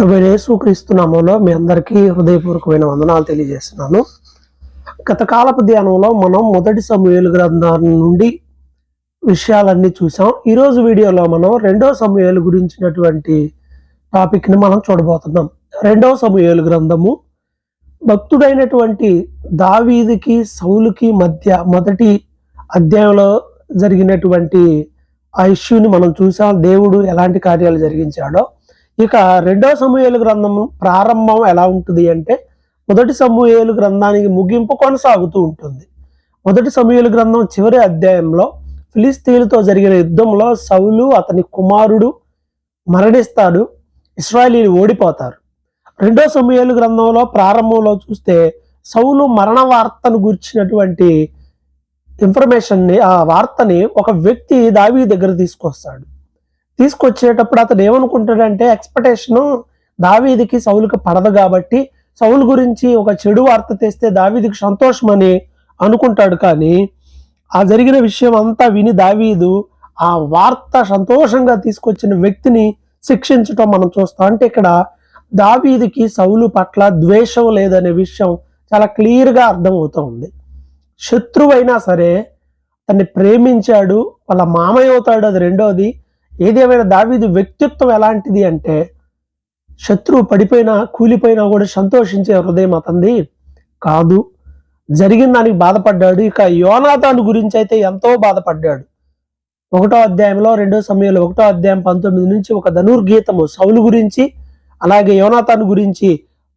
ప్రభు యేసుక్రీస్తు మీ అందరికీ హృదయపూర్వకమైన వందనాలు తెలియజేస్తున్నాను. గత కాలపు ధ్యానంలో మనం మొదటి సమూహలు గ్రంథం నుండి విషయాలన్నీ చూసాం ఈరోజు వీడియోలో మనం రెండో సమూహలు గురించినటువంటి టాపిక్ని మనం చూడబోతున్నాం. రెండవ సమూహలు గ్రంథము భక్తుడైనటువంటి దావీదికి సౌలుకి మధ్య మొదటి అధ్యాయంలో జరిగినటువంటి ఆ ఇష్యూని మనం చూసాం దేవుడు ఎలాంటి కార్యాలు జరిగించాడో. ఇక రెండో సమూహేలు గ్రంథం ప్రారంభం ఎలా ఉంటుంది అంటే మొదటి సమూహేలు గ్రంథానికి ముగింపు కొనసాగుతూ ఉంటుంది. మొదటి సమూహేలు గ్రంథం చివరి అధ్యాయంలో ఫిలిస్తీన్లతో జరిగిన యుద్ధంలో సౌలు అతని కుమారుడు మరణిస్తాడు ఇస్రాయలీలు ఓడిపోతారు. రెండో సమూహేలు గ్రంథంలో ప్రారంభంలో చూస్తే సౌలు మరణ వార్తను గురించినటువంటి ఇన్ఫర్మేషన్ని ఆ వార్తని ఒక వ్యక్తి దావీ దగ్గర తీసుకొస్తాడు. తీసుకొచ్చేటప్పుడు అతను ఏమనుకుంటాడంటే ఎక్స్పెక్టేషన్ దావీదికి సౌలుకి పడదు కాబట్టి సౌలు గురించి ఒక చెడు వార్త తెస్తే దావీదికి సంతోషమని అనుకుంటాడు కానీ ఆ జరిగిన విషయం అంతా విని దావీదు ఆ వార్త సంతోషంగా తీసుకొచ్చిన వ్యక్తిని శిక్షించటం మనం చూస్తాం. అంటే ఇక్కడ దావీదికి సౌలు పట్ల ద్వేషం లేదనే విషయం చాలా క్లియర్గా అర్థమవుతూ ఉంది. శత్రువైనా సరే తన్ని ప్రేమించాడు వాళ్ళ మామయ్య అవుతాడు అది రెండోది. ఏదేమైనా దావీదు వ్యక్తిత్వం ఎలాంటిది అంటే శత్రువు పడిపోయినా కూలిపోయినా కూడా సంతోషించే హృదయం అతంది కాదు. జరిగిన దానికి బాధపడ్డాడు. ఇక యోనాథాను గురించి అయితే ఎంతో బాధపడ్డాడు. ఒకటో అధ్యాయంలో రెండో సమయంలో ఒకటో అధ్యాయం పంతొమ్మిది నుంచి ఒక ధనుర్గీతము సౌలు గురించి అలాగే యోనాథాను గురించి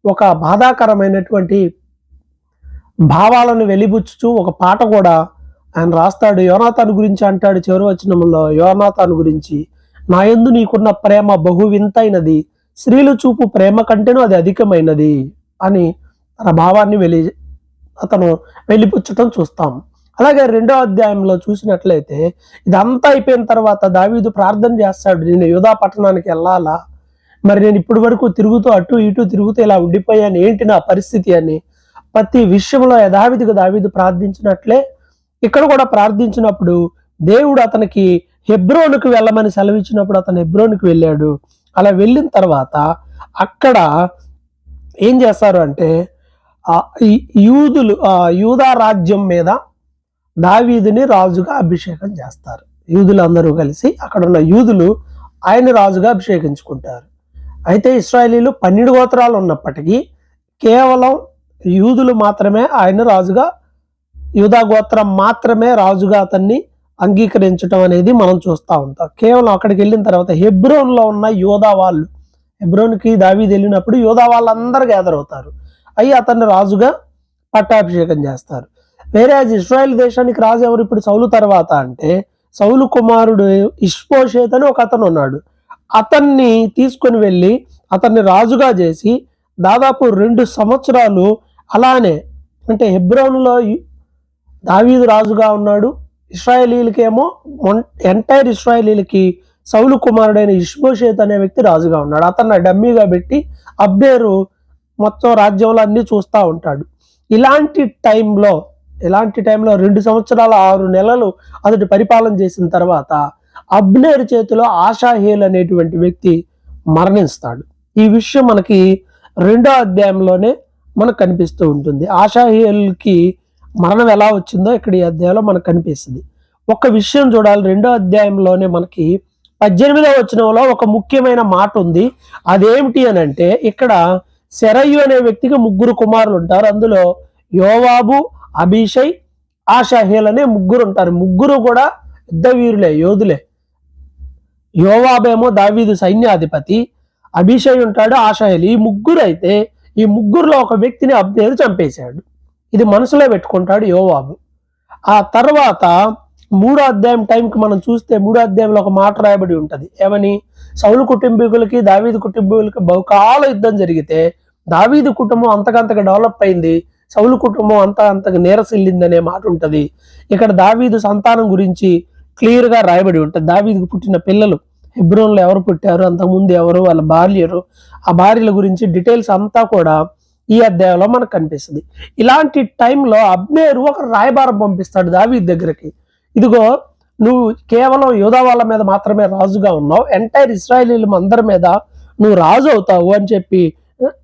ఒక బాధాకరమైనటువంటి భావాలను వెలిబుచ్చుతూ ఒక పాట కూడా ఆయన రాస్తాడు. యోనాథాను గురించి అంటాడు. చివరి వచనంలో యోనాథాను గురించి. నా యందు నీకున్న ప్రేమ బహు వింతైనది స్త్రీలు చూపు ప్రేమ కంటేనూ అది అధికమైనది అని తన భావాన్ని వెలి అతను వెళ్ళిపుచ్చటం చూస్తాం. అలాగే రెండో అధ్యాయంలో చూసినట్లయితే ఇదంతా అయిపోయిన తర్వాత దావీదు ప్రార్థన చేస్తాడు నేను యోధా పట్టణానికి వెళ్ళాలా? మరి నేను ఇప్పటి వరకు తిరుగుతూ అటు ఇటు తిరుగుతూ ఇలా ఉండిపోయాను ఏంటి నా పరిస్థితి అని ప్రతి విషయంలో యథావిధిగా దావీదు ప్రార్థించినట్లే ఇక్కడ కూడా ప్రార్థించినప్పుడు దేవుడు అతనికి హెబ్రోనుకు వెళ్ళమని సెలవిచ్చినప్పుడు అతను హెబ్రోనుకు వెళ్ళాడు. అలా వెళ్ళిన తర్వాత అక్కడ ఏం చేస్తారు అంటే యూదులు యూదా రాజ్యం మీద దావీదుని రాజుగా అభిషేకం చేస్తారు. యూదులందరూ కలిసి అక్కడ ఉన్న యూదులు ఆయన రాజుగా అభిషేకించుకుంటారు. అయితే ఇస్రాయలీలు పన్నెండు గోత్రాలు ఉన్నప్పటికీ కేవలం యూదులు మాత్రమే ఆయన రాజుగా యూదా గోత్రం మాత్రమే రాజుగా అతన్ని అంగీకరించడం అనేది మనం చూస్తూ ఉంటాం. కేవలం అక్కడికి వెళ్ళిన తర్వాత హెబ్రోన్లో ఉన్న యోధా వాళ్ళు హెబ్రోన్కి దావీ వెళ్ళినప్పుడు యోధా వాళ్ళందరూ గ్యాదర్ అవుతారు. అయ్యి అతన్ని రాజుగా పట్టాభిషేకం చేస్తారు. వేరే ఇస్రాయల్ దేశానికి రాజు ఎవరు ఇప్పుడు? సౌలు తర్వాత అంటే సౌలు కుమారుడు ఇష్పోషేత్ అని ఒక అతను ఉన్నాడు. అతన్ని తీసుకొని వెళ్ళి అతన్ని రాజుగా చేసి దాదాపు రెండు సంవత్సరాలు అలానే అంటే హెబ్రోన్లో దావీదు రాజుగా ఉన్నాడు. ఇస్రాయలీలకేమో ఎంటైర్ ఇస్రాయలీలకి సౌలు కుమారుడైన ఇష్బోషేత్ అనే వ్యక్తి రాజుగా ఉన్నాడు. అతన్ని డమ్మీగా పెట్టి అబ్నేరు మొత్తం రాజ్యంలో అన్ని చూస్తూ ఉంటాడు. ఇలాంటి టైంలో ఇలాంటి టైంలో రెండు సంవత్సరాల ఆరు నెలలు అతడు పరిపాలన చేసిన తర్వాత అబ్నేరు చేతిలో ఆషాహేల్ అనేటువంటి వ్యక్తి మరణిస్తాడు. ఈ విషయం మనకి రెండో అధ్యాయంలోనే మనకు కనిపిస్తూ ఉంటుంది. ఆషాహేల్కి మరణం ఎలా వచ్చిందో ఇక్కడ ఈ అధ్యాయంలో మనకు కనిపిస్తుంది. ఒక విషయం చూడాలి. రెండో అధ్యాయంలోనే మనకి పద్దెనిమిదవ వచనంలో ఒక ముఖ్యమైన మాట ఉంది. అదేమిటి అని అంటే ఇక్కడ శరయ్యు అనే వ్యక్తికి ముగ్గురు కుమారులు ఉంటారు. అందులో యోవాబు అభిషయ్ ఆషాహేల్ అనే ముగ్గురు ఉంటారు. ముగ్గురు కూడా యుద్ధవీరులే యోధులే. యోవాబేమో దావీదు సైన్యాధిపతి అభిషయ్ ఉంటాడు ఆషాహేల్. ఈ ముగ్గురు అయితే ఈ ముగ్గురులో ఒక వ్యక్తిని అబ్నేరు చంపేశాడు. ఇది మనసులో పెట్టుకుంటాడు యోవాబు. ఆ తర్వాత మూడో అధ్యాయం టైంకి మనం చూస్తే మూడో అధ్యాయంలో ఒక మాట రాయబడి ఉంటుంది. ఏమని? సౌలు కుటుంబీకులకి దావీదు కుటుంబీకులకి బహుకాల యుద్ధం జరిగితే దావీదు కుటుంబం అంతకంతగా డెవలప్ అయింది. సౌలు కుటుంబం అంత అంతగా నీరసిల్లింది అనే మాట ఉంటుంది. ఇక్కడ దావీదు సంతానం గురించి క్లియర్గా రాయబడి ఉంటుంది. దావీదుకు పుట్టిన పిల్లలు హెబ్రోన్లో ఎవరు పుట్టారు? అంతకుముందు ఎవరు? వాళ్ళ భార్యరు ఆ భార్యల గురించి డీటెయిల్స్ అంతా కూడా ఈ అధ్యాయంలో మనకు కనిపిస్తుంది. ఇలాంటి టైంలో అబ్నేరు ఒక రాయబారం పంపిస్తాడు దావీద్ దగ్గరికి. ఇదిగో నువ్వు కేవలం యోధా వాళ్ళ మీద మాత్రమే రాజుగా ఉన్నావు ఎంటైర్ ఇస్రాయలీలు అందరి మీద నువ్వు రాజు అవుతావు అని చెప్పి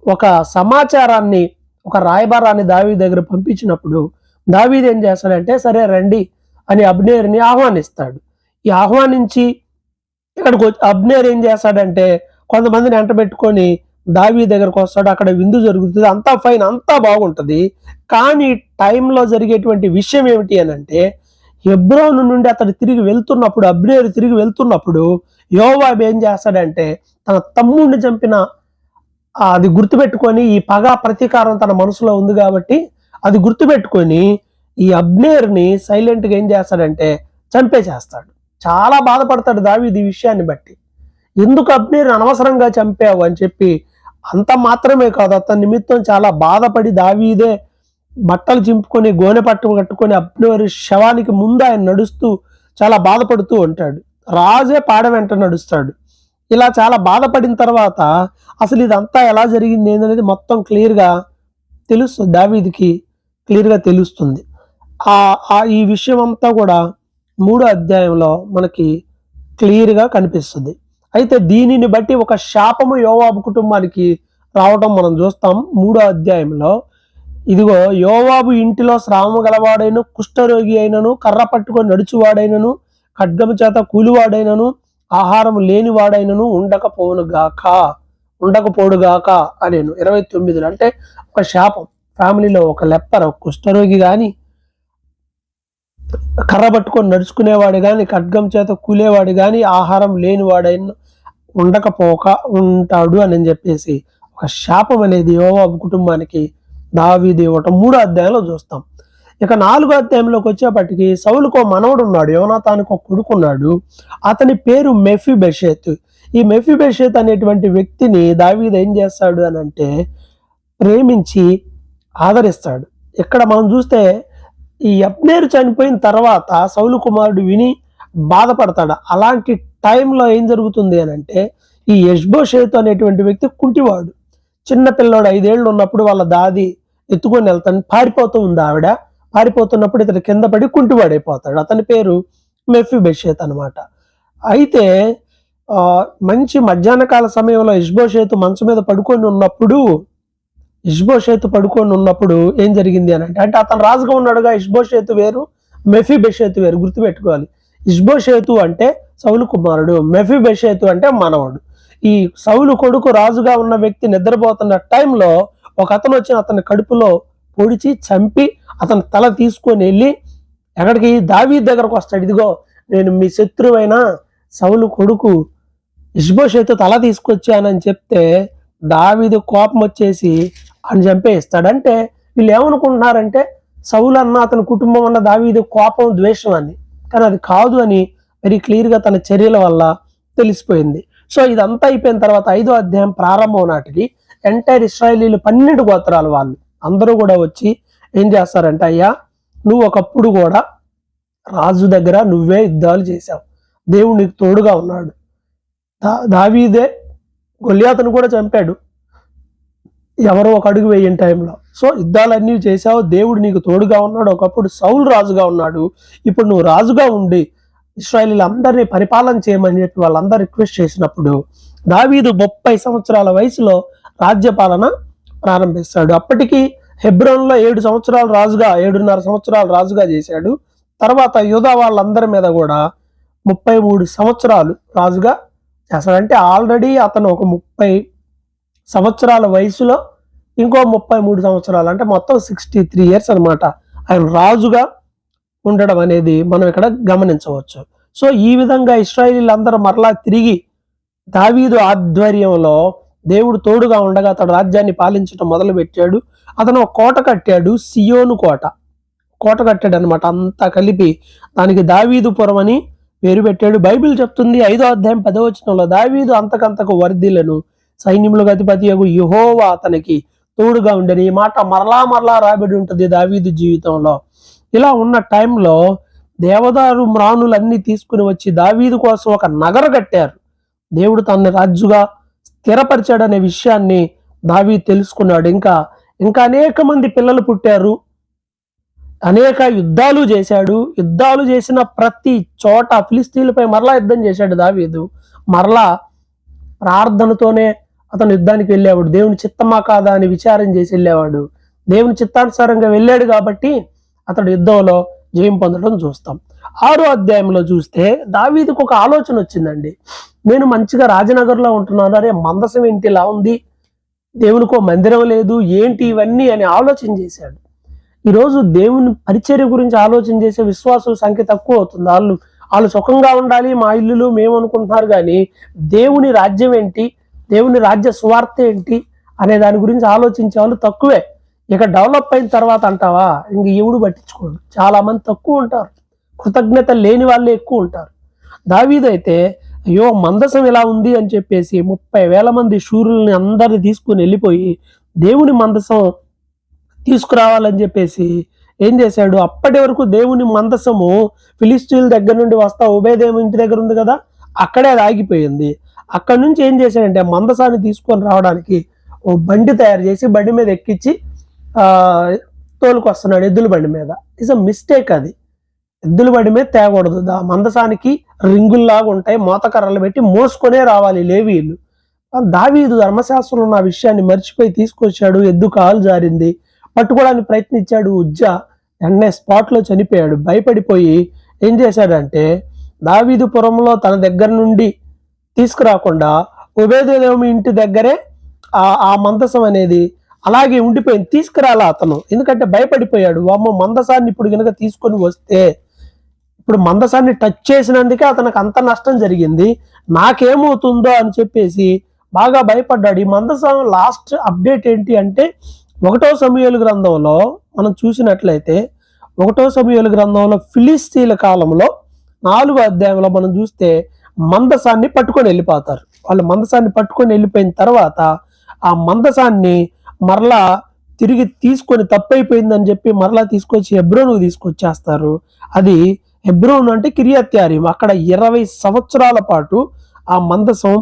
ఒక సమాచారాన్ని ఒక రాయబారాన్ని దావీ దగ్గర పంపించినప్పుడు దావీదు ఏం చేస్తాడంటే సరే రండి అని అబ్నేర్ని ఆహ్వానిస్తాడు. ఈ ఆహ్వానించి ఇక్కడికి వచ్చి అబ్నేర్ ఏం చేస్తాడంటే కొంతమందిని ఎంట పెట్టుకొని దావీ దగ్గరకు వస్తాడు అక్కడ విందు జరుగుతుంది అంతా ఫైన్ అంతా బాగుంటుంది. కానీ టైంలో జరిగేటువంటి విషయం ఏమిటి అని అంటే హెబ్రోను నుండి అతడు తిరిగి వెళ్తున్నప్పుడు అబ్నేరు తిరిగి వెళ్తున్నప్పుడు యోవాబ్ ఏం చేస్తాడంటే తన తమ్ముడిని చంపిన అది గుర్తుపెట్టుకొని ఈ పగ ప్రతీకారం తన మనసులో ఉంది కాబట్టి అది గుర్తుపెట్టుకొని ఈ అబ్నేర్ని సైలెంట్గా ఏం చేస్తాడంటే చంపేసేస్తాడు. చాలా బాధపడతాడు దావీదు విషయాన్ని బట్టి. ఎందుకు అబ్నేర్ అనవసరంగా చంపావు అని చెప్పి అంత మాత్రమే కాదు అతని నిమిత్తం చాలా బాధపడి దావీదే బట్టలు చింపుకొని గోనె పట్టు కట్టుకొని అబ్నేరు శవానికి ముందు ఆయన నడుస్తూ చాలా బాధపడుతూ ఉంటాడు. రాజే పాడ వెంట నడుస్తాడు. ఇలా చాలా బాధపడిన తర్వాత అసలు ఇదంతా ఎలా జరిగింది ఏందనేది మొత్తం క్లియర్గా తెలుస్తుంది దావీదికి క్లియర్గా తెలుస్తుంది. ఆ ఆ ఈ విషయం అంతా కూడా మూడో అధ్యాయంలో మనకి క్లియర్గా కనిపిస్తుంది. అయితే దీనిని బట్టి ఒక శాపము యోవాబు కుటుంబానికి రావటం మనం చూస్తాం మూడో అధ్యాయంలో. ఇదిగో యోవాబు ఇంటిలో శ్రామ గలవాడైన కుష్ఠరోగి అయినను కర్ర పట్టుకొని నడుచువాడైనను ఖడ్గము చేత కూలివాడైనను ఆహారం లేనివాడైనను ఉండకపోవును గాక గాక అనేను. ఇరవై తొమ్మిదిలో అంటే ఒక శాపం. ఫ్యామిలీలో ఒక లెప్పర్ ఒక కుష్ఠరోగి కానీ కర్ర పట్టుకొని నడుచుకునేవాడు కానీ ఖడ్గం చేత కూలేవాడు కానీ ఆహారం లేనివాడైన ఉండకపోక ఉంటాడు అని చెప్పేసి ఒక శాపం అనేది యోవాబు కుటుంబానికి దావీది ఇవ్వటం మూడో అధ్యాయంలో చూస్తాం. ఇక నాలుగో అధ్యాయంలోకి వచ్చేపటికి సౌలుకో మనవడు ఉన్నాడు యోనాతానికి ఒక కొడుకున్నాడు అతని పేరు మెఫీ బెషేత్ ఈ మెఫీ బెషేత్ అనేటువంటి వ్యక్తిని దావీదు ఏం చేస్తాడు అని అంటే ప్రేమించి ఆదరిస్తాడు. ఇక్కడ మనం చూస్తే ఈ యప్నేరు చనిపోయిన తర్వాత సౌలు కుమారుడు విని బాధపడతాడు. అలాంటి టైంలో ఏం జరుగుతుంది అని అంటే ఈ యష్బోషేతు అనేటువంటి వ్యక్తి కుంటివాడు. చిన్న పిల్లోడు ఐదేళ్ళు ఉన్నప్పుడు వాళ్ళ దాది ఎత్తుకొని వెళ్తాను పారిపోతూ ఉంది ఆవిడ. పారిపోతున్నప్పుడు ఇతను కింద పడి కుంటివాడైపోతాడు. అతని పేరు మెఫీ బెషేత్ అనమాట అయితే మంచి మధ్యాహ్న కాల సమయంలో ఇష్బోషేతు మంచం మీద పడుకొని ఉన్నప్పుడు ఇష్బోషేతు పడుకొని ఉన్నప్పుడు ఏం జరిగింది అని అంటే అంటే అతను రాజుగా ఉన్నాడుగా ఇష్బోషేతు వేరు మెఫీ బెషేతు వేరు గుర్తుపెట్టుకోవాలి. ఇష్బోషేతు అంటే సౌలు కుమారుడు మెఫీ బెషేతు అంటే మనవడు. ఈ సౌలు కొడుకు రాజుగా ఉన్న వ్యక్తి నిద్రపోతున్న టైంలో ఒక అతను వచ్చిన అతని కడుపులో పొడిచి చంపి అతని తల తీసుకొని వెళ్ళి ఎక్కడికి? దావీ దగ్గరకు వస్తాడు. ఇదిగో నేను మీ శత్రువైన సౌలు కొడుకు ఇష్బోషేతు తల తీసుకొచ్చానని చెప్తే దావీదు కోపం వచ్చేసి అని చంపేస్తాడు వీళ్ళు ఏమనుకుంటున్నారంటే సౌలు అన్న అతని కుటుంబం అన్న దావీదు కోపం ద్వేషం అని. కానీ అది కాదు అని వెరీ క్లియర్గా తన చర్యల వల్ల తెలిసిపోయింది. సో ఇదంతా అయిపోయిన తర్వాత ఐదో అధ్యాయం ప్రారంభం నాటికి ఎంటైర్ ఇస్రాయలీలు పన్నెండు గోత్రాలు వాళ్ళు అందరూ కూడా వచ్చి ఏం చేస్తారంటే అయ్యా నువ్వు ఒకప్పుడు కూడా రాజు దగ్గర నువ్వే యుద్ధాలు చేశావు. దేవుడు నీకు తోడుగా ఉన్నాడు. దా దావీదే అతను కూడా చంపాడు. ఎవరో ఒక అడుగు వేయని టైంలో. సో యుద్ధాలన్నీ చేశావు దేవుడు నీకు తోడుగా ఉన్నాడు ఒకప్పుడు సౌలు రాజుగా ఉన్నాడు ఇప్పుడు నువ్వు రాజుగా ఉండి ఇస్రాయలీలు అందరినీ పరిపాలన చేయమని చెప్పి వాళ్ళందరూ రిక్వెస్ట్ చేసినప్పుడు దావీదు ముప్పై సంవత్సరాల వయసులో రాజ్యపాలన ప్రారంభిస్తాడు. అప్పటికి హెబ్రోన్లో ఏడు సంవత్సరాలు రాజుగా ఏడున్నర సంవత్సరాలు రాజుగా చేశాడు. తర్వాత యూదా వాళ్ళందరి మీద కూడా ముప్పై మూడు సంవత్సరాలు రాజుగా చేస్తాడంటే ఆల్రెడీ అతను ఒక ముప్పై సంవత్సరాల వయసులో ఇంకో ముప్పై మూడు సంవత్సరాలు అంటే మొత్తం సిక్స్టీ త్రీ ఇయర్స్ అనమాట ఆయన రాజుగా ఉండడం అనేది మనం ఇక్కడ గమనించవచ్చు. సో ఈ విధంగా ఇస్రాయిలీలందరూ మరలా తిరిగి దావీదు ఆధ్వర్యంలో దేవుడు తోడుగా ఉండగా అతడు రాజ్యాన్ని పాలించడం మొదలు పెట్టాడు అతను ఒక కోట కట్టాడు సియోను కోట. కోట కట్టాడు అనమాట అంతా కలిపి దానికి దావీదుపురం అని పేరు పెట్టాడు. బైబిల్ చెప్తుంది ఐదో అధ్యాయం పదవచనంలో దావీదు అంతకంతకు వర్ధిలను సైన్యములకు అధిపతి యగు అతనికి తోడుగా ఉండని ఈ మాట మరలా మరలా రాబడి ఉంటుంది దావీదు జీవితంలో. ఇలా ఉన్న టైంలో దేవదారు మ్రాణులన్నీ తీసుకుని వచ్చి దావీదు కోసం ఒక నగర కట్టారు. దేవుడు తనని రాజుగా స్థిరపరిచాడనే విషయాన్ని దావీ తెలుసుకున్నాడు. ఇంకా ఇంకా అనేక మంది పిల్లలు పుట్టారు. అనేక యుద్ధాలు చేశాడు. యుద్ధాలు చేసిన ప్రతి చోట ఫిలిస్తీన్లపై మరలా యుద్ధం చేశాడు దావీదు. మరలా ప్రార్థనతోనే అతను యుద్ధానికి వెళ్ళేవాడు. దేవుని చిత్తమా కాదా అని విచారం చేసి వెళ్ళేవాడు. దేవుని చిత్తానుసారంగా వెళ్ళాడు కాబట్టి అతడు యుద్ధంలో జయం పొందడం చూస్తాం. ఆరో అధ్యాయంలో చూస్తే దావీదికి ఒక ఆలోచన వచ్చిందండి. నేను మంచిగా రాజనగర్లో ఉంటున్నాను. అరే మందసం ఏంటి? ఇలా ఉంది. దేవునికో మందిరం లేదు. ఏంటి ఇవన్నీ అని ఆలోచన చేశాడు. ఈరోజు దేవుని పరిచర్య గురించి ఆలోచన చేసే విశ్వాసం సంఖ్య తక్కువ అవుతుంది. వాళ్ళు వాళ్ళు సుఖంగా ఉండాలి మా ఇల్లులు మేము అనుకుంటున్నారు కానీ దేవుని రాజ్యం ఏంటి? దేవుని రాజ్య సువార్త ఏంటి అనే దాని గురించి ఆలోచించే వాళ్ళు తక్కువే. ఇక డెవలప్ అయిన తర్వాత అంటావా? ఇంక ఎవడు పట్టించుకోడు. చాలా మంది తక్కువ ఉంటారు. కృతజ్ఞత లేని వాళ్ళే ఎక్కువ ఉంటారు. దావీదైతే అయ్యో మందసం ఇలా ఉంది అని చెప్పేసి ముప్పై వేల మంది శూరుల్ని అందరిని తీసుకుని వెళ్ళిపోయి దేవుని మందసం తీసుకురావాలని చెప్పేసి ఏం చేశాడు? అప్పటి వరకు దేవుని మందసము ఫిలిస్టీన్ దగ్గర నుండి వస్తా ఉభయదేవు ఇంటి దగ్గర ఉంది కదా అక్కడే అది ఆగిపోయింది. అక్కడి నుంచి ఏం చేశాడంటే మందసాన్ని తీసుకొని రావడానికి ఓ బండి తయారు చేసి బండి మీద ఎక్కించి తోలుకొస్తున్నాడు ఎద్దుల బండి మీద. ఇస్ అ మిస్టేక్ అది. ఎద్దుల బండి మీద తేకూడదు. దా మందసానికి రింగుల్లాగా ఉంటాయి మోతకర్రలు పెట్టి మోసుకొనే రావాలి లేవీలు దావీదు ధర్మశాస్త్రంలో ఉన్న విషయాన్ని మర్చిపోయి తీసుకొచ్చాడు ఎద్దు కాలు జారింది పట్టుకోవడానికి ప్రయత్నించాడు ఉజ్జా వెంటనే స్పాట్లో చనిపోయాడు భయపడిపోయి ఏం చేశాడంటే దావీదు పురంలో తన దగ్గర నుండి తీసుకురాకుండా ఉభయదేవి ఇంటి దగ్గరే ఆ మందసం అనేది అలాగే ఉండిపోయింది. తీసుకురాల అతను. ఎందుకంటే భయపడిపోయాడు. అమ్మ మందసాన్ని ఇప్పుడు కనుక తీసుకొని వస్తే ఇప్పుడు మందసాన్ని టచ్ చేసినందుకే అతనికి అంత నష్టం జరిగింది. నాకేమవుతుందో అని చెప్పేసి బాగా భయపడ్డాడు. ఈ మందసం లాస్ట్ అప్డేట్ ఏంటి అంటే ఒకటో సమయాలు గ్రంథంలో మనం చూసినట్లయితే ఒకటో సమయాలు గ్రంథంలో ఫిలిస్తీన్ల కాలంలో నాలుగో అధ్యాయంలో మనం చూస్తే మందసాన్ని పట్టుకొని వెళ్ళిపోతారు. వాళ్ళు మందసాన్ని పట్టుకొని వెళ్ళిపోయిన తర్వాత ఆ మందసాన్ని మరలా తిరిగి తీసుకొని తప్పైపోయిందని చెప్పి మరలా తీసుకొచ్చి హెబ్రోన్కు తీసుకొచ్చేస్తారు. అది హెబ్రోన్ అంటే కిరియత్యారిం అక్కడ ఇరవై సంవత్సరాల పాటు ఆ మందసం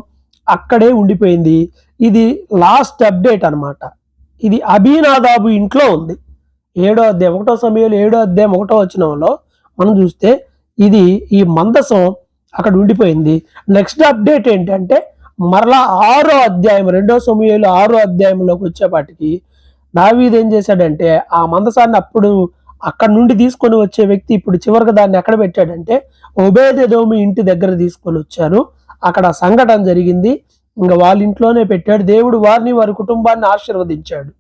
అక్కడే ఉండిపోయింది. ఇది లాస్ట్ అప్డేట్ అనమాట ఇది అభినాదాబు ఇంట్లో ఉంది. ఏడో అధ్యాయం ఒకటో సమయంలో ఏడో అధ్యాయం ఒకటో వచనంలో మనం చూస్తే ఇది ఈ మందసం అక్కడ ఉండిపోయింది. నెక్స్ట్ అప్డేట్ ఏంటంటే మరలా ఆరో అధ్యాయం రెండో సమయంలో ఆరో అధ్యాయంలోకి వచ్చేపాటికి దావీద్ ఏం చేశాడంటే ఆ మందసాన్ని అప్పుడు అక్కడ నుండి తీసుకొని వచ్చే వ్యక్తి ఇప్పుడు చివరికి దాన్ని ఎక్కడ పెట్టాడంటే ఉభయదేదోమి ఇంటి దగ్గర తీసుకొని వచ్చారు. అక్కడ సంఘటన జరిగింది. ఇంకా వాళ్ళ ఇంట్లోనే పెట్టాడు. దేవుడు వారిని వారి కుటుంబాన్ని ఆశీర్వదించాడు.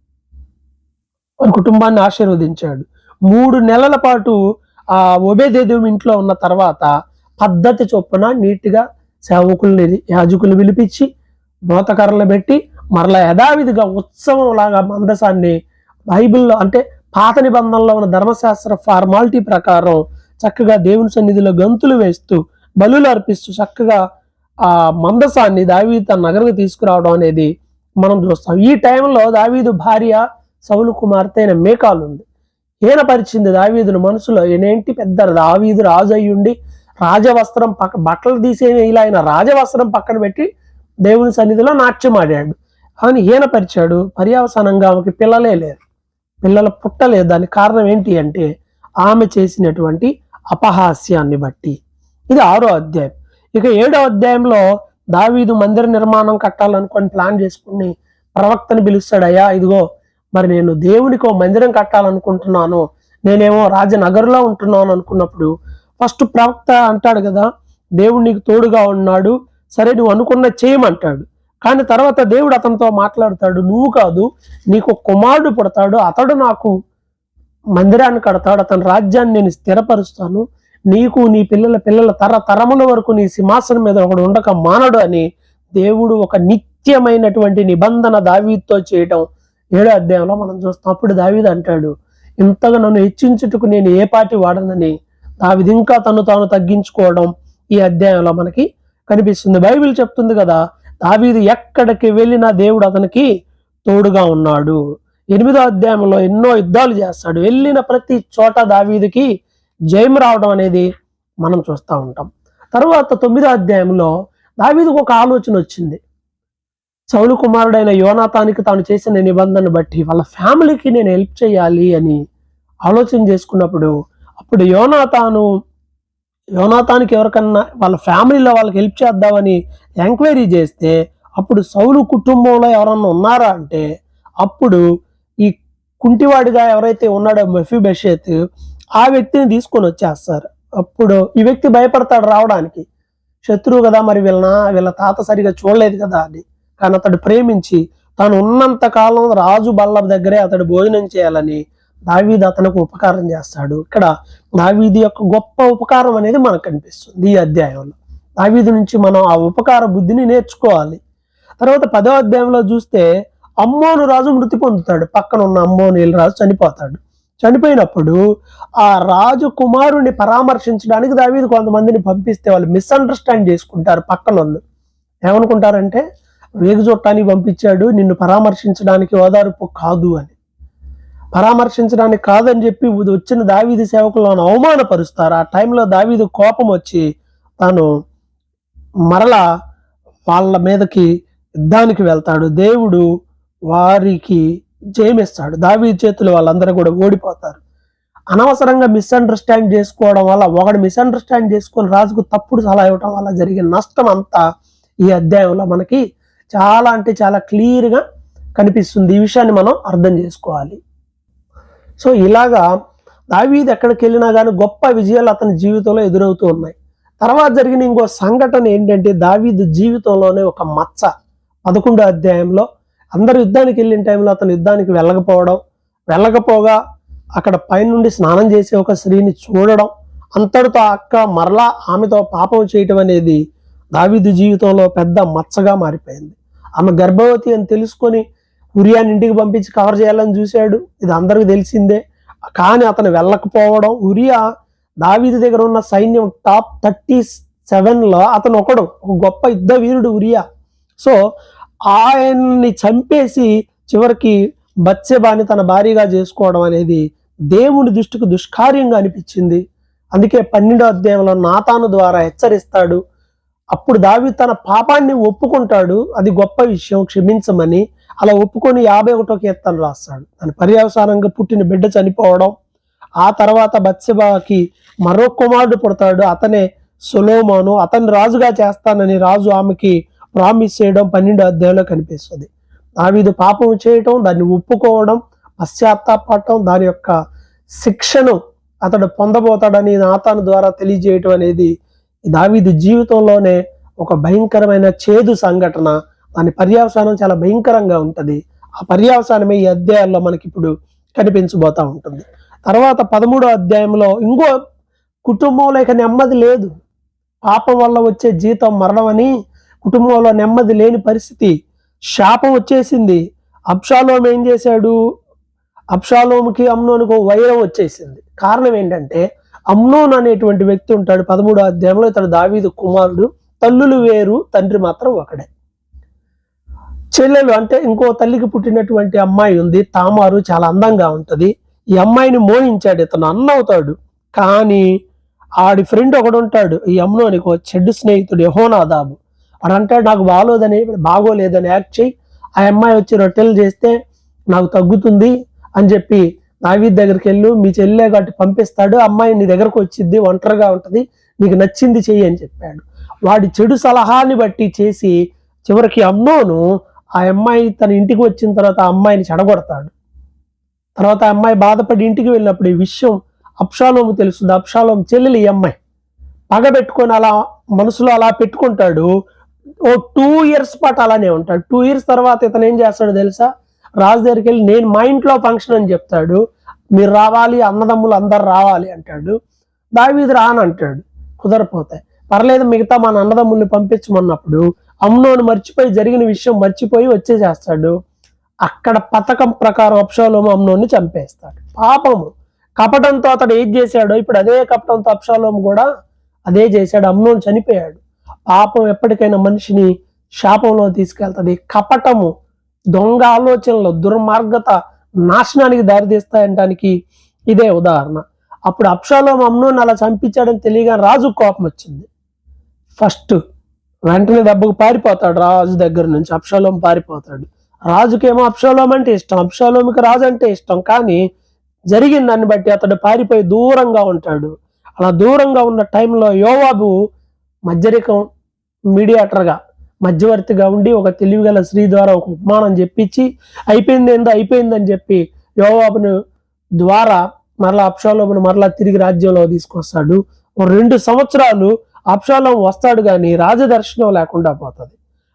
వారి కుటుంబాన్ని ఆశీర్వదించాడు. మూడు నెలల పాటు ఆ ఉభయదేదోమి ఇంట్లో ఉన్న తర్వాత పద్ధతి చొప్పున నీట్గా సేవకుల్ని యాజకులు పిలిపించి మోతకర్రలు పెట్టి మరలా యథావిధిగా ఉత్సవం లాగా మందసాన్ని బైబిల్లో అంటే పాత నిబంధనలో ఉన్న ధర్మశాస్త్ర ఫార్మాలిటీ ప్రకారం చక్కగా దేవుని సన్నిధిలో గంతులు వేస్తూ బలులు అర్పిస్తూ చక్కగా ఆ మందసాన్ని దావీదు తన నగరకు తీసుకురావడం అనేది మనం చూస్తాం. ఈ టైంలో దావీదు భార్య సౌలు కుమార్తె అయిన మేకాలు ఉంది హీనపరిచింది దావీదును మనసులో ఈయనేంటి పెద్ద దావీదు రాజు అయ్యుండి రాజవస్త్రం పక్క బట్టలు తీసే ఇలా ఆయన రాజవస్త్రం పక్కన పెట్టి దేవుని సన్నిధిలో నాట్యం ఆడాడు. అని హీనపరిచాడు పర్యావసానంగా ఆమెకి పిల్లలే లేరు. పిల్లలు పుట్టలేదు. దానికి కారణం ఏంటి అంటే ఆమె చేసినటువంటి అపహాస్యాన్ని బట్టి. ఇది ఆరో అధ్యాయం. ఇక ఏడో అధ్యాయంలో దావీదు మందిర నిర్మాణం కట్టాలనుకొని ప్లాన్ చేసుకుని ప్రవక్తని పిలుస్తాడయ్యా ఇదిగో మరి నేను దేవునికి ఓ మందిరం కట్టాలనుకుంటున్నాను. నేనేమో రాజనగర్లో ఉంటున్నాను అనుకున్నప్పుడు ఫస్ట్ ప్రవక్త అంటాడు కదా దేవుడు నీకు తోడుగా ఉన్నాడు సరే నువ్వు అనుకున్న చేయమంటాడు. కానీ తర్వాత దేవుడు అతనితో మాట్లాడతాడు నువ్వు కాదు నీకు కుమారుడు పుడతాడు అతడు నాకు మందిరాన్ని కడతాడు అతని రాజ్యాన్ని నేను స్థిరపరుస్తాను నీకు నీ పిల్లల పిల్లల తర తరముల వరకు నీ సింహాసనం మీద ఒకడు ఉండక మానడు అని దేవుడు ఒక నిత్యమైనటువంటి నిబంధన దావీతో చేయటం ఏడో అధ్యాయంలో మనం చూస్తాం. అప్పుడు దావీదు అంటాడు ఇంతగా నన్ను హెచ్చించుటకు నేను ఏ పాటి వాడనని? దావీదు ఇంకా తను తాను తగ్గించుకోవడం ఈ అధ్యాయంలో మనకి కనిపిస్తుంది. బైబిల్ చెప్తుంది కదా దావీదు ఎక్కడికి వెళ్ళినా దేవుడు అతనికి తోడుగా ఉన్నాడు. ఎనిమిదో అధ్యాయంలో ఎన్నో యుద్ధాలు చేస్తాడు. వెళ్ళిన ప్రతి చోట దావీదుకి జయం రావడం అనేది మనం చూస్తూ ఉంటాం. తర్వాత తొమ్మిదో అధ్యాయంలో దావీదుకు ఒక ఆలోచన వచ్చింది. చౌలు కుమారుడైన యోనాతానికి తాను చేసిన నిబంధనను బట్టి వాళ్ళ ఫ్యామిలీకి నేను హెల్ప్ చేయాలి అని ఆలోచన చేసుకున్నప్పుడు అప్పుడు యోనాతాను యోనాతానికి ఎవరికన్నా వాళ్ళ ఫ్యామిలీలో వాళ్ళకి హెల్ప్ చేద్దామని ఎంక్వైరీ చేస్తే అప్పుడు సౌలు కుటుంబంలో ఎవరన్నా ఉన్నారా అంటే అప్పుడు ఈ కుంటివాడిగా ఎవరైతే ఉన్నాడో మెఫీ బషేత్ ఆ వ్యక్తిని తీసుకొని వచ్చేస్తారు. అప్పుడు ఈ వ్యక్తి భయపడతాడు రావడానికి. శత్రువు కదా మరి వీళ్ళ వీళ్ళ తాత సరిగా చూడలేదు కదా అని. కానీ అతడు ప్రేమించి తాను ఉన్నంత కాలం రాజు బల్ల దగ్గరే అతడు భోజనం చేయాలని దావీద్ అతనికి ఉపకారం చేస్తాడు. ఇక్కడ దావీది యొక్క గొప్ప ఉపకారం అనేది మనకు కనిపిస్తుంది ఈ అధ్యాయంలో. దావీది నుంచి మనం ఆ ఉపకార బుద్ధిని నేర్చుకోవాలి. తర్వాత పదో అధ్యాయంలో చూస్తే అమ్మోను రాజు మృతి పొందుతాడు. పక్కన ఉన్న అమ్మోను రాజు చనిపోతాడు. చనిపోయినప్పుడు ఆ రాజు కుమారుని పరామర్శించడానికి దావీదు కొంతమందిని పంపిస్తే వాళ్ళు మిస్అండర్స్టాండ్ చేసుకుంటారు పక్కన వాళ్ళు ఏమనుకుంటారంటే వేగు చుట్టానికి పంపించాడు నిన్ను పరామర్శించడానికి ఓదార్పు కాదు అని. పరామర్శించడానికి కాదని చెప్పి వచ్చిన దావీది సేవకులను అవమానపరుస్తారు. ఆ టైంలో దావీదు కోపం వచ్చి తాను మరలా వాళ్ళ మీదకి యుద్ధానికి వెళ్తాడు. దేవుడు వారికి జయమిస్తాడు. దావీ చేతులు వాళ్ళందరూ కూడా ఓడిపోతారు. అనవసరంగా మిస్అండర్స్టాండ్ చేసుకోవడం వల్ల ఒకడు మిస్అండర్స్టాండ్ చేసుకొని రాజుకు తప్పుడు సలహా ఇవ్వడం వల్ల జరిగిన నష్టం అంతా ఈ అధ్యాయంలో మనకి చాలా అంటే చాలా క్లియర్గా కనిపిస్తుంది. ఈ విషయాన్ని మనం అర్థం చేసుకోవాలి. సో ఇలాగా దావీద్ ఎక్కడికి వెళ్ళినా కానీ గొప్ప విజయాలు అతని జీవితంలో ఎదురవుతూ ఉన్నాయి. తర్వాత జరిగిన ఇంకో సంఘటన ఏంటంటే దావీదు జీవితంలోనే ఒక మచ్చ. పదకొండో అధ్యాయంలో అందరు యుద్ధానికి వెళ్ళిన టైంలో అతను యుద్ధానికి వెళ్ళకపోవడం వెళ్ళకపోగా అక్కడ పైనుండి స్నానం చేసే ఒక స్త్రీని చూడడం అంతటితో అక్క మరలా ఆమెతో పాపం చేయటం అనేది దావీదు జీవితంలో పెద్ద మచ్చగా మారిపోయింది. ఆమె గర్భవతి అని తెలుసుకొని ఉరియాని ఇంటికి పంపించి కవర్ చేయాలని చూశాడు. ఇది అందరికీ తెలిసిందే. కానీ అతను వెళ్ళకపోవడం ఉరియా దావీదు దగ్గర ఉన్న సైన్యం టాప్ థర్టీ సెవెన్లో అతను ఒకడు ఒక గొప్ప యుద్ధ వీరుడు ఉరియా. సో ఆయన్ని చంపేసి చివరికి బత్సెబాని తన భార్యగా చేసుకోవడం అనేది దేవుని దృష్టికి దుష్కార్యంగా అనిపించింది. అందుకే పన్నెండో అధ్యాయంలో నాతాను ద్వారా హెచ్చరిస్తాడు. అప్పుడు దావి తన పాపాన్ని ఒప్పుకుంటాడు. అది గొప్ప విషయం క్షమించమని. అలా ఒప్పుకొని యాభై ఒకటో కీర్తన రాస్తాడు. తన పర్యవసానంగా పుట్టిన బిడ్డ చనిపోవడం ఆ తర్వాత బత్సెబాకి మరో కుమారుడు పుడతాడు అతనే సొలోమోను. అతన్ని రాజుగా చేస్తానని రాజు ఆమెకి ప్రామిస్ చేయడం పన్నెండు అధ్యాయంలో కనిపిస్తుంది. దావీదు పాపం చేయటం దాన్ని ఒప్పుకోవడం పశ్చాత్తాపడటం దాని యొక్క శిక్షను అతడు పొందబోతాడని నాతాను ద్వారా తెలియజేయటం అనేది ఈ దావీదు జీవితంలోనే ఒక భయంకరమైన చేదు సంఘటన. దాని పర్యవసానం చాలా భయంకరంగా ఉంటుంది. ఆ పర్యవసానమే ఈ అధ్యాయంలో మనకి ఇప్పుడు కనిపించబోతా ఉంటుంది. తర్వాత పదమూడో అధ్యాయంలో ఇంకో కుటుంబంలో ఇక నెమ్మది లేదు. పాపం వల్ల వచ్చే జీతం మరణం అని కుటుంబంలో నెమ్మది లేని పరిస్థితి. శాపం వచ్చేసింది. అప్షాలోం ఏం చేశాడు? అబ్షాలోముకి అమ్నోనికి ఒక వైరం వచ్చేసింది. కారణం ఏంటంటే అమ్నోన్ అనేటువంటి వ్యక్తి ఉంటాడు. పదమూడో అధ్యాయంలో ఇతడు దావీదు కుమారుడు. తల్లులు వేరు తండ్రి మాత్రం ఒకడే. చెల్లెలు అంటే ఇంకో తల్లికి పుట్టినటువంటి అమ్మాయి ఉంది. తామారు చాలా అందంగా ఉంటుంది. ఈ అమ్మాయిని మోహించాడు ఇతను అన్నవుతాడు. కానీ ఆడి ఫ్రెండ్ ఒకడు ఉంటాడు ఈ అమ్నోనికో చెడు చెడ్డు స్నేహితుడు యహోనాదాబు. వాడు అంటాడు నాకు బాగోలేదని బాగోలేదని యాక్ట్ చేయి ఆ అమ్మాయి వచ్చి రొట్టెలు చేస్తే నాకు తగ్గుతుంది అని చెప్పి దావీద్ దగ్గరికి వెళ్ళు మీ చెల్లె గట్టి పంపిస్తాడు. అమ్మాయి నీ దగ్గరకు వచ్చింది ఒంటరిగా ఉంటుంది నీకు నచ్చింది చెయ్యి అని చెప్పాడు. వాడి చెడు సలహాని బట్టి చేసి చివరికి అమ్మోను ఆ అమ్మాయి తన ఇంటికి వచ్చిన తర్వాత ఆ అమ్మాయిని చెడగొడతాడు. తర్వాత ఆ అమ్మాయి బాధపడి ఇంటికి వెళ్ళినప్పుడు ఈ విషయం అప్షాలోము తెలుస్తుంది. అప్షాలోము చెల్లెలు ఈ అమ్మాయి. పగబెట్టుకొని అలా మనసులో అలా పెట్టుకుంటాడు. ఓ టూ ఇయర్స్ పాటు అలానే ఉంటాడు. టూ ఇయర్స్ తర్వాత ఇతను ఏం చేస్తాడో తెలుసా? రాజు దగ్గరికి వెళ్ళి నేను మా ఇంట్లో ఫంక్షన్ అని చెప్తాడు. మీరు రావాలి అన్నదమ్ములు అందరు రావాలి అంటాడు. దావీదు రాను అంటాడు. కుదరపోతాయి పర్లేదు మిగతా మన అన్నదమ్ముల్ని పంపించమన్నప్పుడు అమ్నోను మర్చిపోయి జరిగిన విషయం మర్చిపోయి వచ్చేసేస్తాడు అక్కడ పథకం ప్రకారం అప్షాలోము అమ్నోని చంపేస్తాడు. పాపము. కపటంతో అతడు ఏం చేశాడో ఇప్పుడు అదే కపటంతో అప్షాలోము కూడా అదే చేశాడు. అమ్నోను చనిపోయాడు. పాపం ఎప్పటికైనా మనిషిని శాపంలో తీసుకెళ్తుంది. కపటము దొంగ ఆలోచనలు దుర్మార్గత నాశనానికి దారితీస్తాయనడానికి ఇదే ఉదాహరణ. అప్పుడు అప్షాలోం అమ్నోని అలా చంపించాడని తెలియగా రాజు కోపం వచ్చింది. ఫస్ట్ వెంటనే దెబ్బకు పారిపోతాడు రాజు దగ్గర నుంచి అప్షాలోం పారిపోతాడు. రాజుకేమో అప్షాలోం అంటే ఇష్టం అప్షాలోమికి రాజు అంటే ఇష్టం కానీ జరిగిన దాన్ని బట్టి అతడు పారిపోయి దూరంగా ఉంటాడు. అలా దూరంగా ఉన్న టైంలో యోవాబు మధ్యరికం మీడియేటర్గా మధ్యవర్తిగా ఉండి ఒక తెలివిగల స్త్రీ ద్వారా ఒక ఉపమానం చెప్పించి అయిపోయింది ఏందో అయిపోయిందని చెప్పి యోవాబును ద్వారా మరలా అప్షాలోమును మరలా తిరిగి రాజ్యంలో తీసుకొస్తాడు. ఓ రెండు సంవత్సరాలు అప్షాలో వస్తాడు కానీ రాజదర్శనం లేకుండా పోతుంది.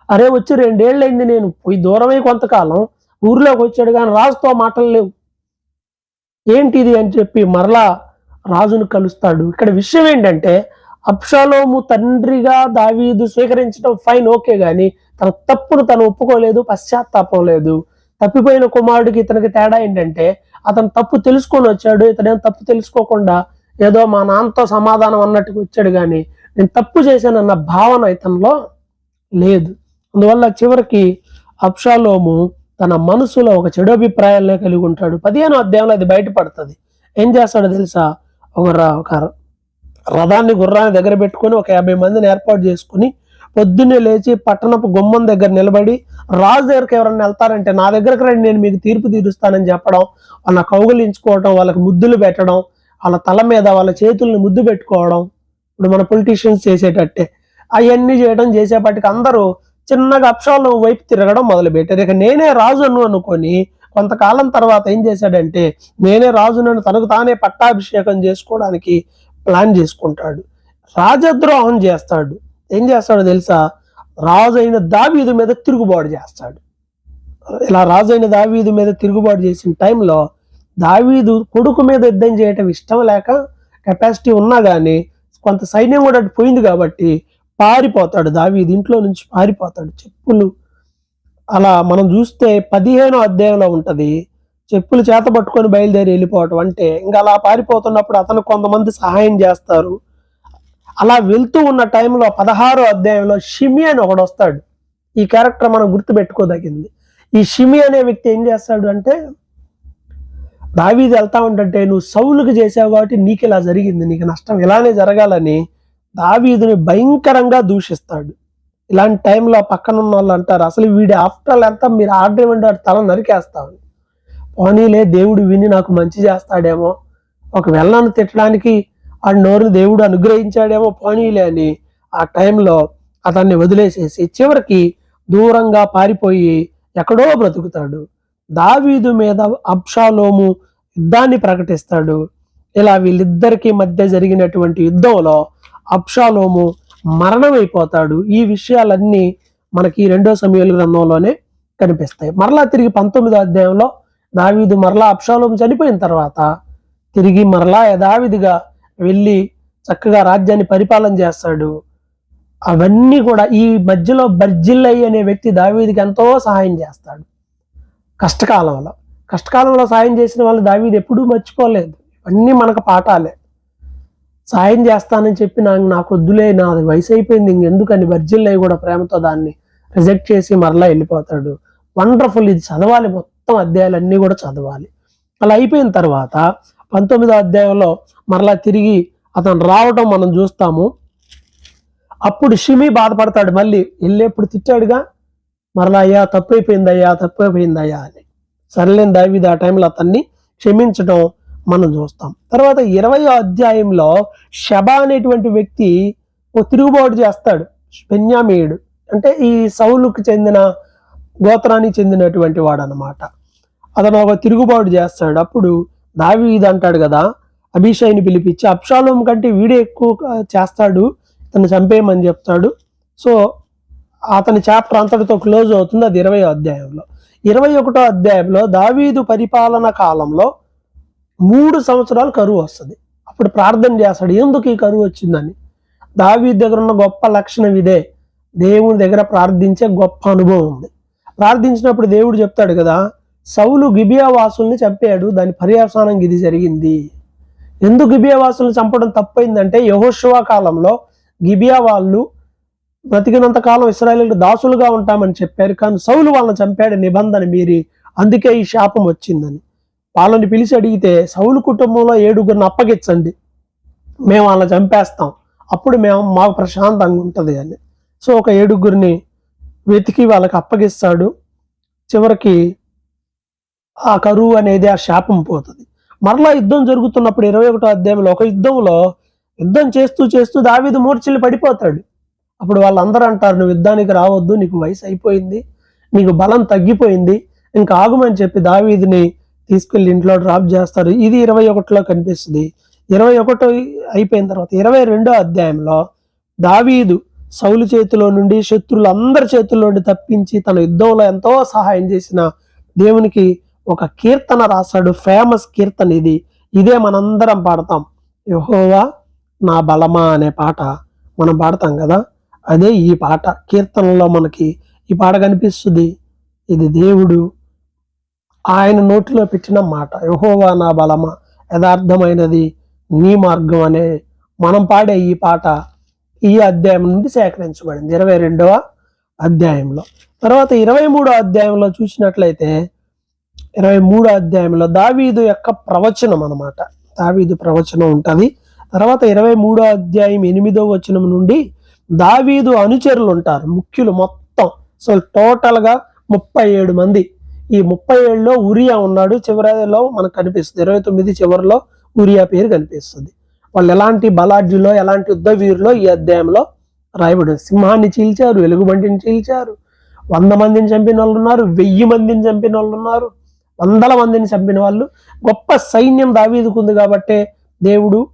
అరే వచ్చి రెండేళ్ళైంది నేను పోయి దూరమై కొంతకాలం ఊర్లోకి వచ్చాడు కానీ రాజుతో మాటలు లేవు. ఏంటిది అని చెప్పి మరలా రాజును కలుస్తాడు. ఇక్కడ విషయం ఏంటంటే అప్షాలోము తండ్రిగా దావీదు స్వీకరించడం ఫైన్ ఓకే కానీ తన తప్పును తను ఒప్పుకోలేదు పశ్చాత్తాపం లేదు. తప్పిపోయిన కుమారుడికి ఇతనికి తేడా ఏంటంటే అతను తప్పు తెలుసుకొని వచ్చాడు ఇతనేం తప్పు తెలుసుకోకుండా ఏదో మా నాన్నతో సమాధానం అన్నట్టుగా వచ్చాడు కానీ నేను తప్పు చేశానన్న భావన ఇతనిలో లేదు. అందువల్ల చివరికి అప్షాలోము తన మనసులో ఒక చెడు అభిప్రాయాలనే కలిగి ఉంటాడు. పదిహేను అధ్యాయంలో అది బయటపడుతుంది. ఏం చేస్తాడో తెలుసా? ఒక ఒక రథాన్ని గుర్రాన్ని దగ్గర పెట్టుకొని ఒక యాభై మందిని ఏర్పాటు చేసుకుని పొద్దున్నే లేచి పట్టణపు గుమ్మం దగ్గర నిలబడి రాజు దగ్గరికి ఎవరన్నా వెళ్తారంటే నా దగ్గరకు రండి నేను మీకు తీర్పు తీరుస్తానని చెప్పడం వాళ్ళ కౌగులించుకోవడం వాళ్ళకి ముద్దులు పెట్టడం వాళ్ళ తల మీద వాళ్ళ చేతుల్ని ముద్దు పెట్టుకోవడం ఇప్పుడు మన పొలిటీషియన్స్ చేసేటట్టే. అవన్నీ చేయడం చేసేపటికి అందరూ చిన్నగా అప్షాలం వైపు తిరగడం మొదలుపెట్టారు. ఇక నేనే రాజును అనుకొని కొంతకాలం తర్వాత ఏం చేశాడంటే నేనే రాజునని తనకు తానే పట్టాభిషేకం చేసుకోవడానికి ప్లాన్ చేసుకుంటాడు. రాజద్రోహం చేస్తాడు. ఏం చేస్తాడో తెలుసా? రాజు అయిన దావీదు మీద తిరుగుబాటు చేస్తాడు. ఇలా రాజు అయిన దావీదు మీద తిరుగుబాటు చేసిన టైంలో దావీదు కొడుకు మీద యుద్ధం చేయటం ఇష్టం లేక కెపాసిటీ ఉన్నా కానీ కొంత సైన్యం కూడా అటు పోయింది కాబట్టి పారిపోతాడు. దావి ఇంట్లో నుంచి పారిపోతాడు. చెప్పులు అలా మనం చూస్తే పదిహేనో అధ్యాయంలో ఉంటుంది. చెప్పులు చేత పట్టుకొని బయలుదేరి వెళ్ళిపోవటం అంటే ఇంకా అలా పారిపోతున్నప్పుడు అతను కొంతమంది సహాయం చేస్తారు. అలా వెళ్తూ ఉన్న టైంలో పదహారో అధ్యాయంలో షిమి అని ఒకడు వస్తాడు. ఈ క్యారెక్టర్ మనం గుర్తుపెట్టుకోదగింది. ఈ షిమి అనే వ్యక్తి ఏం చేస్తాడు అంటే దావీది వెళ్తా ఉంటుంటే నువ్వు సౌలుకు చేసావు కాబట్టి నీకు ఇలా జరిగింది నీకు నష్టం ఇలానే జరగాలని దావీదుని భయంకరంగా దూషిస్తాడు. ఇలాంటి టైంలో పక్కన ఉన్న వాళ్ళు అంటారు అసలు వీడి ఆఫ్టర్ ఎంత మీరు ఆర్డర్ ఇవ్వండి వాడు తల నరికేస్తామని పోనీలే దేవుడు విని నాకు మంచి చేస్తాడేమో ఒకవేళ నన్ను తిట్టడానికి ఆ నోరు దేవుడు అనుగ్రహించాడేమో పోనీలే అని ఆ టైంలో అతన్ని వదిలేసేసి చివరికి దూరంగా పారిపోయి ఎక్కడో బ్రతుకుతాడు. దావీదు మీద అబ్షాలోము యుద్ధాన్ని ప్రకటిస్తాడు. ఇలా వీళ్ళిద్దరికి మధ్య జరిగినటువంటి యుద్ధంలో అబ్షాలోము మరణమైపోతాడు. ఈ విషయాలన్నీ మనకి రెండో సమయాల గ్రంథంలోనే కనిపిస్తాయి. మరలా తిరిగి పంతొమ్మిదో అధ్యాయంలో దావీదు మరలా అప్షాలోము చనిపోయిన తర్వాత తిరిగి మరలా యథావిధిగా వెళ్ళి చక్కగా రాజ్యాన్ని పరిపాలన చేస్తాడు. అవన్నీ కూడా ఈ మధ్యలో బర్జిల్లయ్య అనే వ్యక్తి దావీదికి ఎంతో సహాయం చేస్తాడు. కష్టకాలంలో. కష్టకాలంలో సాయం చేసిన వాళ్ళు దావీది ఎప్పుడూ మర్చిపోలేదు. ఇవన్నీ మనకు పాఠాలే. సాయం చేస్తానని చెప్పి నాకు నాకు వద్దులే నాది వయసు అయిపోయింది ఇంకెందుకని వర్జిల్లయ్య కూడా ప్రేమతో దాన్ని రిజెక్ట్ చేసి మరలా వెళ్ళిపోతాడు. వండర్ఫుల్ ఇది. చదవాలి మొత్తం అధ్యాయాలన్నీ కూడా చదవాలి. అలా అయిపోయిన తర్వాత పంతొమ్మిదో అధ్యాయంలో మరలా తిరిగి అతను రావటం మనం చూస్తాము. అప్పుడు షిమి బాధపడతాడు. మళ్ళీ వెళ్ళేప్పుడు తిట్టాడుగా? మరలా అయ్యా తప్పైపోయిందయ్యా తప్పైపోయిందయ్యా అని. సర్లేని దావీదు ఆ టైంలో అతన్ని క్షమించడం మనం చూస్తాం. తర్వాత ఇరవై అధ్యాయంలో షబా అనేటువంటి వ్యక్తి ఓ తిరుగుబాటు చేస్తాడు బెన్యామీయుడు. అంటే ఈ సౌలుకు చెందిన గోత్రానికి చెందినటువంటి వాడు అనమాట అతను ఒక తిరుగుబాటు చేస్తాడు. అప్పుడు దావీదు అంటాడు కదా అభిషాయిని పిలిపించి అప్షాలోం కంటే వీడే ఎక్కువ చేస్తాడు తను చంపేయమని చెప్తాడు. సో అతని చాప్టర్ అంతటితో క్లోజ్ అవుతుంది అది ఇరవై అధ్యాయంలో. ఇరవై ఒకటో అధ్యాయంలో దావీదు పరిపాలన కాలంలో మూడు సంవత్సరాలు కరువు వస్తుంది. అప్పుడు ప్రార్థన చేస్తాడు ఎందుకు ఈ కరువు వచ్చిందని? దావీదు దగ్గర ఉన్న గొప్ప లక్షణం ఇదే. దేవుని దగ్గర ప్రార్థించే గొప్ప అనుభవం ఉంది. ప్రార్థించినప్పుడు దేవుడు చెప్తాడు కదా సౌలు గిబియా వాసుల్ని చంపాడు దాని పర్యవసానం ఇది జరిగింది. ఎందుకు గిబియా వాసుల్ని చంపడం తప్పైందంటే యహోశివా కాలంలో గిబియా వాళ్ళు బ్రతికినంత కాలం ఇస్రాయలు దాసులుగా ఉంటామని చెప్పారు. కానీ సౌలు వాళ్ళని చంపాడు నిబంధన మీరి. అందుకే ఈ శాపం వచ్చిందని. వాళ్ళని పిలిచి అడిగితే సౌలు కుటుంబంలో ఏడుగురిని అప్పగించండి. మేము వాళ్ళని చంపేస్తాం. అప్పుడు మేము మాకు ప్రశాంతంగా ఉంటుంది అని. సో ఒక ఏడుగురిని వెతికి వాళ్ళకి అప్పగిస్తాడు. చివరికి ఆ కరువు అనేది ఆ శాపం పోతుంది. మరలా యుద్ధం జరుగుతున్నప్పుడు ఇరవై ఒకటో అధ్యాయంలో ఒక యుద్ధంలో యుద్ధం చేస్తూ చేస్తూ దావీదు మూర్ఛలు పడిపోతాడు. అప్పుడు వాళ్ళందరూ అంటారు నువ్వు యుద్ధానికి రావద్దు నీకు వయసు అయిపోయింది నీకు బలం తగ్గిపోయింది ఇంకా ఆగుమని చెప్పి దావీదిని తీసుకెళ్ళి ఇంట్లో డ్రాప్ చేస్తారు. ఇది ఇరవై ఒకటిలో కనిపిస్తుంది. ఇరవై ఒకటి అయిపోయిన తర్వాత ఇరవై రెండో అధ్యాయంలో దావీదు సౌలు చేతిలో నుండి శత్రులందరి చేతుల్లో నుండి తప్పించి తన యుద్ధంలో ఎంతో సహాయం చేసిన దేవునికి ఒక కీర్తన రాశాడు ఫేమస్ కీర్తన ఇది. ఇదే మనందరం పాడతాం. యహోవా నా బలమా అనే పాట మనం పాడతాం కదా? అదే ఈ పాట. కీర్తనలో మనకి ఈ పాట కనిపిస్తుంది. ఇది దేవుడు ఆయన నోటిలో పెట్టిన మాట. యహోవా నా బలమ యథార్థమైనది నీ మార్గం అనే మనం పాడే ఈ పాట ఈ అధ్యాయం నుండి సేకరించబడింది. ఇరవై రెండవ అధ్యాయంలో. తర్వాత ఇరవై మూడో అధ్యాయంలో చూసినట్లయితే ఇరవై మూడో అధ్యాయంలో దావీదు యొక్క ప్రవచనం అనమాట దావీదు ప్రవచనం ఉంటుంది. తర్వాత ఇరవై మూడో అధ్యాయం ఎనిమిదో వచనం నుండి దావీదు అనుచరులు ఉంటారు ముఖ్యులు మొత్తం. సో టోటల్గా ముప్పై ఏడు మంది. ఈ ముప్పై ఏడులో ఉరియా ఉన్నాడు. చివరిలో మనకు కనిపిస్తుంది. ఇరవై తొమ్మిది చివరిలో ఉరియా పేరు కనిపిస్తుంది. వాళ్ళు ఎలాంటి బలాఢ్యులో ఎలాంటి యుద్ధవీరులో ఈ అధ్యాయంలో రాయబడి సింహాన్ని చీల్చారు ఎలుగుబంటిని చీల్చారు. వంద మందిని చంపిన వాళ్ళు ఉన్నారు వెయ్యి మందిని చంపిన వాళ్ళు ఉన్నారు. వందల మందిని చంపిన వాళ్ళు. గొప్ప సైన్యం దావీదుకుంది కాబట్టే దేవుడు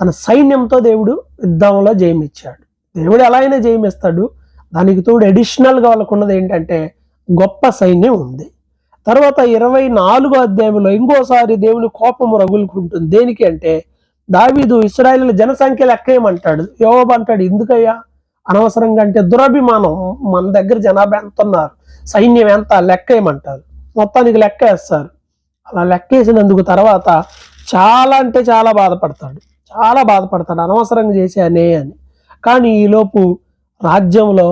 తన సైన్యంతో దేవుడు యుద్ధంలో జయమిచ్చాడు. దేవుడు ఎలా అయినా జయమిస్తాడు. దానికి తోడు అడిషనల్గా వాళ్ళకు ఉన్నది ఏంటంటే గొప్ప సైన్యం ఉంది. తర్వాత ఇరవై నాలుగో అధ్యాయంలో ఇంకోసారి దేవుని కోపం రగులుకుంటుంది. దేనికి అంటే దావీదు ఇస్రాయల్ జనసంఖ్య లెక్కేయమంటాడు యోబు అంటాడు ఎందుకయ్యా? అనవసరంగా అంటే దురభిమానం మన దగ్గర జనాభా ఎంత ఉన్నారు? సైన్యం ఎంత? లెక్కేయమంటారు. మొత్తానికి లెక్క వేస్తారు. అలా లెక్కేసినందుకు తర్వాత చాలా అంటే చాలా బాధపడతాడు. చాలా బాధపడతాడు. అనవసరంగా చేశానే అని. కానీ ఈలోపు రాజ్యంలో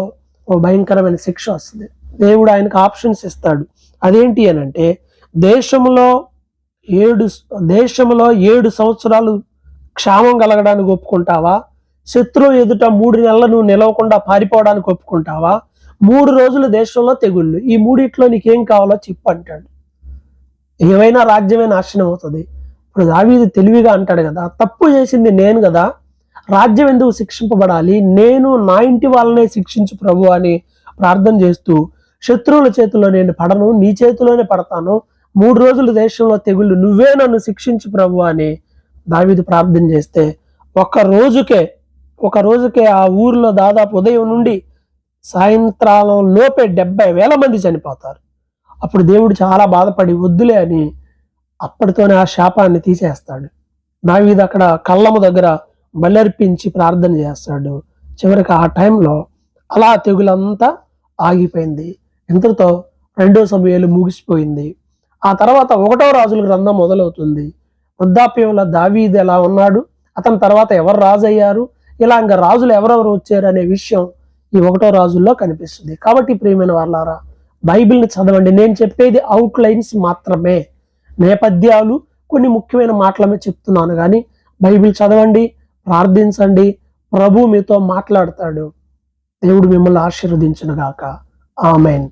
ఓ భయంకరమైన శిక్ష వస్తుంది. దేవుడు ఆయనకు ఆప్షన్స్ ఇస్తాడు. అదేంటి అని అంటే దేశంలో ఏడు దేశంలో ఏడు సంవత్సరాలు క్షామం కలగడానికి ఒప్పుకుంటావా? శత్రువు ఎదుట మూడు నెలలు నువ్వు నిలవకుండా పారిపోవడానికి ఒప్పుకుంటావా? మూడు రోజులు దేశంలో తెగుళ్ళు. ఈ మూడిట్లో నీకేం కావాలో చెప్పు అంటాడు. ఏవైనా రాజ్యమే నాశనం అవుతుంది. ఇప్పుడు దావీది తెలివిగా అంటాడు కదా తప్పు చేసింది నేను కదా రాజ్యం ఎందుకు శిక్షింపబడాలి? నేను నా ఇంటి వాళ్ళనే శిక్షించు ప్రభు అని ప్రార్థన చేస్తూ శత్రువుల చేతిలో నేను పడను నీ చేతిలోనే పడతాను. మూడు రోజులు దేశంలో తెగుళ్ళు నువ్వే నన్ను శిక్షించు ప్రభు అని దావిది ప్రార్థన చేస్తే ఒక రోజుకే ఒక రోజుకే ఆ ఊరిలో దాదాపు ఉదయం నుండి సాయంత్రాలం లోపే డెబ్బై వేల మంది చనిపోతారు. అప్పుడు దేవుడు చాలా బాధపడి వద్దులే అని అప్పటితోనే ఆ శాపాన్ని తీసేస్తాడు. దావీది అక్కడ కళ్ళము దగ్గర బలర్పించి ప్రార్థన చేస్తాడు. చివరికి ఆ టైంలో అలా తెగులంతా ఆగిపోయింది. ఇంతటితో రెండో సమయాలు ముగిసిపోయింది. ఆ తర్వాత ఒకటో రాజుల గ్రంథం మొదలవుతుంది. వృద్ధాప్యంలో దావీది ఎలా ఉన్నాడు? అతని తర్వాత ఎవరు రాజు అయ్యారు ఇలా ఇంకా రాజులు ఎవరెవరు వచ్చారు అనే విషయం ఈ ఒకటో రాజుల్లో కనిపిస్తుంది. కాబట్టి ప్రియమైన వాళ్ళారా బైబిల్ని చదవండి. నేను చెప్పేది అవుట్ లైన్స్ మాత్రమే. నేపథ్యాలు కొన్ని ముఖ్యమైన మాటలమే చెప్తున్నాను. కానీ బైబిల్ చదవండి. ప్రార్థించండి. ప్రభు మీతో మాట్లాడతాడు. దేవుడు మిమ్మల్ని ఆశీర్వదించును గాక ఆమెన్.